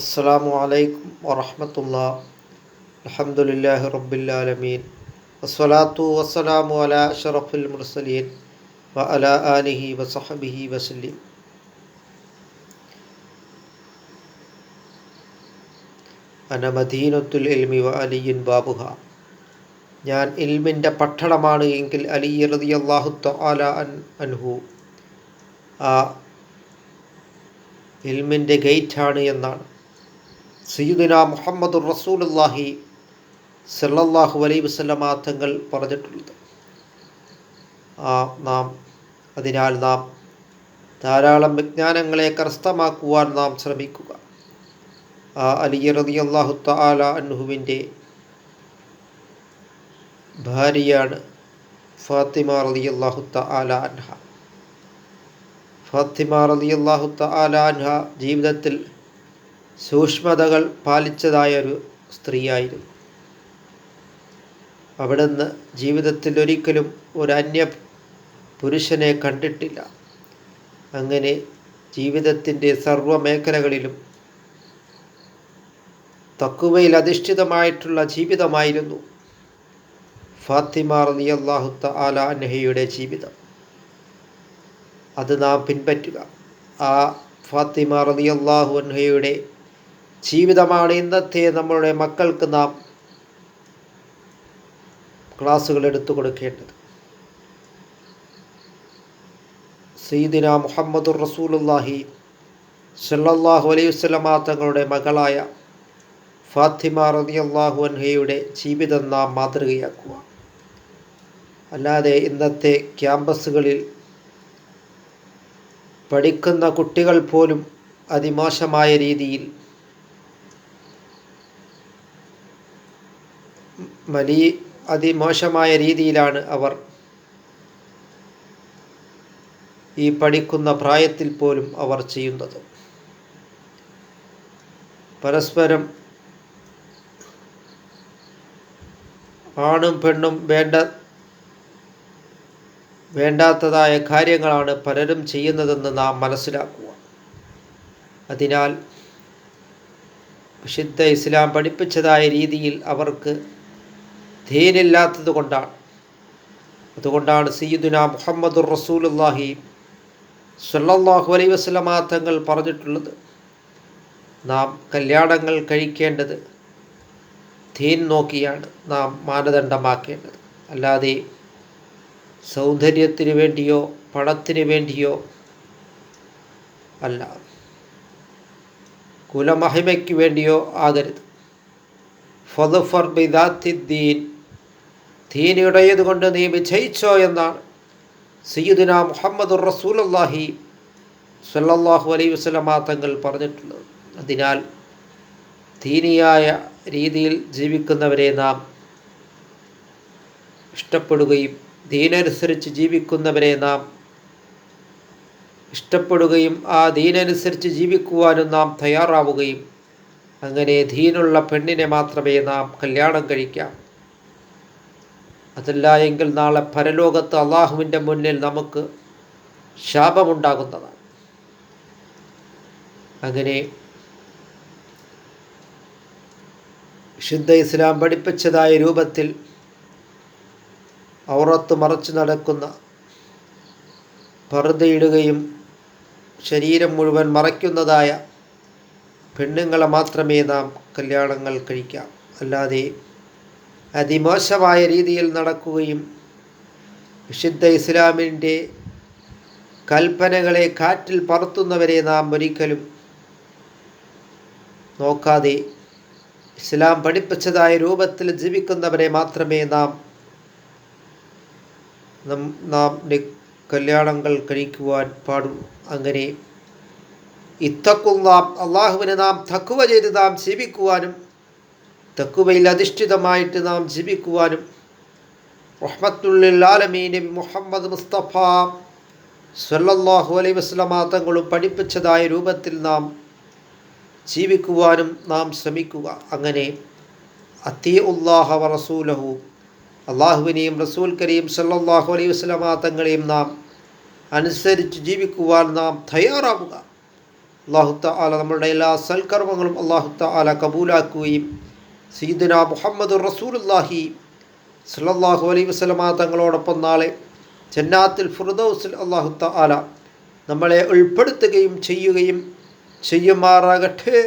അസ്സാം വലൈക്കും വറഹമത്തുള്ള അലഹമുല്ലാഹി റബ്ബുല്ലാലമീൻ വസ്സലാത്തു വസ്സലാമു അല അഷറഫുൽ മുർസലീൻ വ അല ആലിഹി വസഹബിഹി വസല്ലിം. അന മദീനത്തുൽ ഇൽമി വ അലിയിൻ ബാബുഹ. ഞാൻ ഇൽമിന്റെ പട്ടണമാണ് എങ്കിൽ അലി റതി അള്ളാഹു തആല അൻ അൻഹു. ആ ഇൽമിന്റെ ഗേറ്റാണ് എന്നാണ്. സയ്യിദുന മുഹമ്മദ് റസൂലുല്ലാഹി സല്ലല്ലാഹു അലൈഹി വസല്ലമ തങ്ങൾ പറഞ്ഞിട്ടുള്ളത് ആ നാം അതിനാൽ നാം ധാരാളം വിജ്ഞാനങ്ങളെ കരസ്ഥമാക്കുവാൻ നാം ശ്രമിക്കുക. ആ അലി റളിയല്ലാഹു തആല അൻഹുവിന്റെ ഭാര്യയാണ് ഫാത്തിമ റളിയല്ലാഹു തആല അൻഹ. ഫാത്തിമ റളിയല്ലാഹു തആല അൻഹ ജീവിതത്തിൽ സൂക്ഷ്മതകൾ പാലിച്ചതായ ഒരു സ്ത്രീയായിരുന്നു. അവിടുന്ന് ജീവിതത്തിൽ ഒരിക്കലും ഒരു അന്യ പുരുഷനെ കണ്ടിട്ടില്ല. അങ്ങനെ ജീവിതത്തിന്റെ സർവ മേഖലകളിലും തക്കുവയിൽ അധിഷ്ഠിതമായിട്ടുള്ള ജീവിതമായിരുന്നു. ഫാത്തിമ റലി റളിയല്ലാഹു തആല അൻഹയുടെ ജീവിതം. അത് നാം പിൻപറ്റുക. ആ ഫാത്തിമ റലി അള്ളാഹു അൻഹയുടെ ജീവിതമാണ് ഇന്നത്തെ നമ്മളുടെ മക്കൾക്ക് നാം ക്ലാസ്സുകൾ എടുത്തു കൊടുക്കേണ്ടത്. സീദിന മുഹമ്മദുർ റസൂലുല്ലാഹി സല്ലാഹു അലൈഹി വസല്ലമ തങ്ങളുടെ മകളായ ഫാത്തിമ റതിയല്ലാഹു അൻഹയുടെ ജീവിതം നാം മാതൃകയാക്കുക. അല്ലാതെ ഇന്നത്തെ ക്യാമ്പസുകളിൽ പഠിക്കുന്ന കുട്ടികൾ പോലും അതിമോശമായ രീതിയിൽ വലിയ അതിമോശമായ രീതിയിലാണ് അവർ ഈ പഠിക്കുന്ന പ്രായത്തിൽ പോലും അവർ ചെയ്യുന്നത്. പരസ്പരം ആണും പെണ്ണും വേണ്ട വേണ്ടാത്തതായ കാര്യങ്ങളാണ് പലരും ചെയ്യുന്നതെന്ന് നാം മനസ്സിലാക്കുക. അതിനാൽ വിശുദ്ധ ഇസ്ലാം പഠിപ്പിച്ചതായ രീതിയിൽ അവർക്ക് ധീനില്ലാത്തത് കൊണ്ടാണ്. അതുകൊണ്ടാണ് സയ്യിദുന മുഹമ്മദുർ റസൂലുല്ലാഹി സല്ലാഹു അലൈ വസല്ലമ തങ്ങൾ പറഞ്ഞിട്ടുള്ളത് നാം കല്യാണങ്ങൾ കഴിക്കേണ്ടത് ധീൻ നോക്കിയാണ് നാം മാനദണ്ഡമാക്കേണ്ടത്. അല്ലാതെ സൗന്ദര്യത്തിന് വേണ്ടിയോ പണത്തിന് വേണ്ടിയോ അല്ല. കുലമഹിമയ്ക്ക് വേണ്ടിയോ ആകരുത്. ഫതുഫർ ബിദാത്തിദ്ദീൻ ദീനിയുടേത് കൊണ്ട് നീ വിജയിച്ചോ എന്നാണ്. സയ്യിദുന മുഹമ്മദ് റസൂലല്ലാഹി സല്ലല്ലാഹു അലൈഹി വസല്ലമ തങ്ങൾ പറഞ്ഞിട്ടുള്ളത്. അതിനാൽ ദീനിയായ രീതിയിൽ ജീവിക്കുന്നവരെ നാം ഇഷ്ടപ്പെടുകയും ദീനനുസരിച്ച് ജീവിക്കുന്നവരെ നാം ഇഷ്ടപ്പെടുകയും ആ ദീനനുസരിച്ച് ജീവിക്കുവാനും നാം തയ്യാറാവുകയും അങ്ങനെ ദീനുള്ള പെണ്ണിനെ മാത്രമേ നാം കല്യാണം കഴിക്കാം. അതല്ല എങ്കിൽ നാളെ പരലോകത്ത് അള്ളാഹുവിന്റെ മുന്നിൽ നമുക്ക് ശാപമുണ്ടാകുന്നതാണ്. അങ്ങനെ ശുദ്ധ ഇസ്ലാം പഠിപ്പിച്ചതായ രൂപത്തിൽ ഔറത്ത് മറച്ചു നടക്കുന്ന പറുതയിടുകയും ശരീരം മുഴുവൻ മറയ്ക്കുന്നതായ പെണ്ണുങ്ങളെ മാത്രമേ നാം കല്യാണങ്ങൾ കഴിക്കാം. അല്ലാതെ അതിമോശമായ രീതിയിൽ നടക്കുകയും വിശുദ്ധ ഇസ്ലാമിന്റെ കൽപ്പനകളെ കാറ്റിൽ പറത്തുന്നവരെ നാം ഒരിക്കലും നോക്കാതെ ഇസ്ലാം പഠിപ്പിച്ചതായ രൂപത്തിൽ ജീവിക്കുന്നവരെ മാത്രമേ നാം നാം കല്യാണങ്ങൾ കഴിക്കുവാൻ പാടും. അങ്ങനെ ഇത്തക്കുള്ള അള്ളാഹുവിനെ നാം തക്കുവ ചെയ്ത് നാം ജീവിക്കുവാനും തക്കുവയിൽ അധിഷ്ഠിതമായിട്ട് നാം ജീവിക്കുവാനും റഹ്മത്തുല്ലാലമീൻ മുഹമ്മദ് മുസ്തഫ സല്ലല്ലാഹു അലൈ വസ്ലമാ തങ്ങളും പഠിപ്പിച്ചതായ രൂപത്തിൽ നാം ജീവിക്കുവാനും നാം ശ്രമിക്കുക. അങ്ങനെ അത്തി ഉല്ലാഹ റസൂലഹു അള്ളാഹുവിനെയും റസൂൽ കരീം സല്ലല്ലാഹു അലൈഹി വസ്ലമാ തങ്ങളെയും നാം അനുസരിച്ച് ജീവിക്കുവാൻ നാം തയ്യാറാവുക. അള്ളാഹുത്ത ആല നമ്മളുടെ എല്ലാ സൽക്കർമ്മങ്ങളും അള്ളാഹുത്ത ആല കബൂലാക്കുകയും സീദന മുഹമ്മദ് റസൂലുല്ലാഹി സല്ലാഹു അലൈഹി വസല്ലമ തങ്ങളോടൊപ്പം നാളെ ജന്നാത്തിൽ ഫുർദൗസിൽ അള്ളാഹുത്ത ആല നമ്മളെ ഉൾപ്പെടുത്തുകയും ചെയ്യുകയും ചെയ്യുമാറാകട്ടെ.